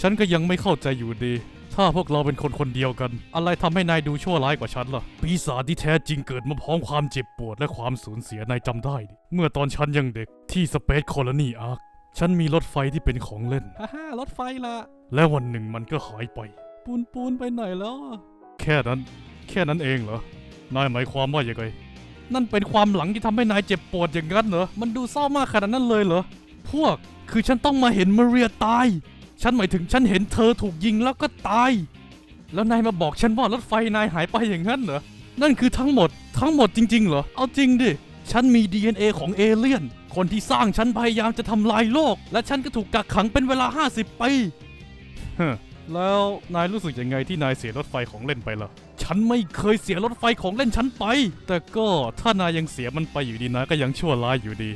ฉันก็ยังไม่เข้าใจอยู่ดี ถ้าพวกเราเป็นคนคนเดียวกัน อะไรทำให้นายดูชั่วร้ายกว่าฉันล่ะ ปีศาจที่แท้จริงเกิดมาพร้อมความเจ็บปวดและความสูญเสียนายจำได้ดิเมื่อตอนฉันยังเด็กที่สเปซคอลนีอาร์คฉันมีรถไฟที่เป็นของเล่นฮ่าฮ่ารถไฟละ และวันหนึ่งมันก็หายไป ปูนปูนไปไหนแล้ว แค่นั้น แค่นั้นเองเหรอ นายหมายความว่าอย่างไงนั่นเป็นความหลังที่ทำให้นายเจ็บปวดอย่างนั้นเหรอ มันดูเศร้ามากขนาดนั้นเลยเหรอ พวก คือฉันต้องมาเห็นมาเรียตาย ฉันหมายถึงฉันเห็นเธอถูกยิงแล้วก็ตาย แล้วนายมาบอกฉันว่ารถไฟนายหายไปอย่างนั้นเหรอ นั่นคือทั้งหมด ทั้งหมดจริง ๆ เหรอ เอาจริงดิ ฉันมี DNA ของเอเลี่ยน คนที่สร้างฉันพยายามจะทำลายโลก และฉันก็ถูกกักขังเป็นเวลา 50 ปีฮะแล้วนายรู้สึกยังไงที่นายเสียรถไฟของเล่นไปล่ะ ฉันไม่เคยเสียรถไฟของเล่นฉันไป แต่ก็ถ้านายยังเสียมันไปอยู่ดีนายก็ยังชั่วร้ายอยู่ดี